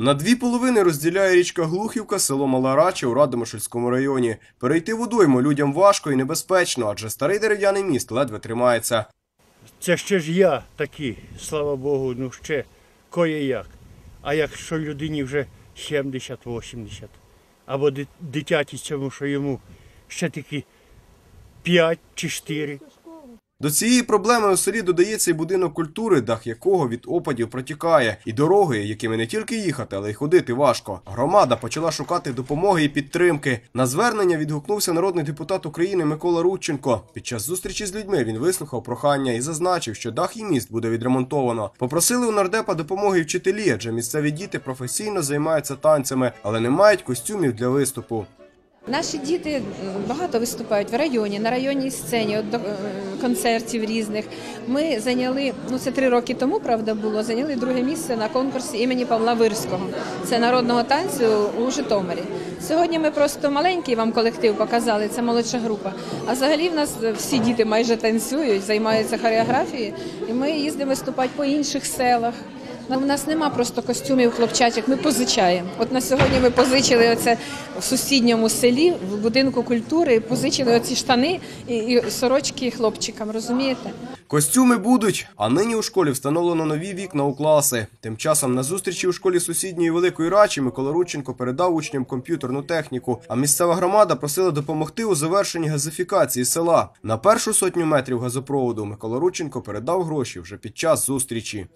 На дві половини розділяє річка Глухівка, село Малараче у Радомишльському районі. Перейти водойму людям важко і небезпечно, адже старий дерев'яний міст ледве тримається. Це ще ж я такий, слава Богу, ну ще кое як. А якщо людині вже 70-80, або ди- дитяті цьому, що йому ще таки 5 чи 4, До цієї проблеми у селі додається й будинок культури, дах якого від опадів протікає, і дороги, якими не тільки їхати, але й ходити важко. Громада почала шукати допомоги і підтримки. На звернення відгукнувся народний депутат України Микола Рудченко. Під час зустрічі з людьми він вислухав прохання і зазначив, що дах і міст буде відремонтовано. Попросили у нардепа допомоги вчителі, адже місцеві діти професійно займаються танцями, але не мають костюмів для виступу. Наші діти багато виступають в районі, на районній сцені, от, до- е, концертів різних. Ми зайняли, ну це три роки тому, правда, було, зайняли друге місце на конкурсі імені Павла Вирського. Це народного танцю у Житомирі. Сьогодні ми просто маленький вам колектив показали, це молодша група. А взагалі в нас всі діти майже танцюють, займаються хореографією, і ми їздимо виступати по інших селах. У нас нема просто костюмів хлопчачих, ми позичаємо. От на сьогодні ми позичили оце в сусідньому селі, в будинку культури, позичили оці штани і, і сорочки хлопчикам, розумієте? Костюми будуть, а нині у школі встановлено нові вікна у класи. Тим часом на зустрічі у школі сусідньої Великої Рачі Микола Рудченко передав учням комп'ютерну техніку, а місцева громада просила допомогти у завершенні газифікації села. На першу сотню метрів газопроводу Микола Рудченко передав гроші вже під час зустрічі.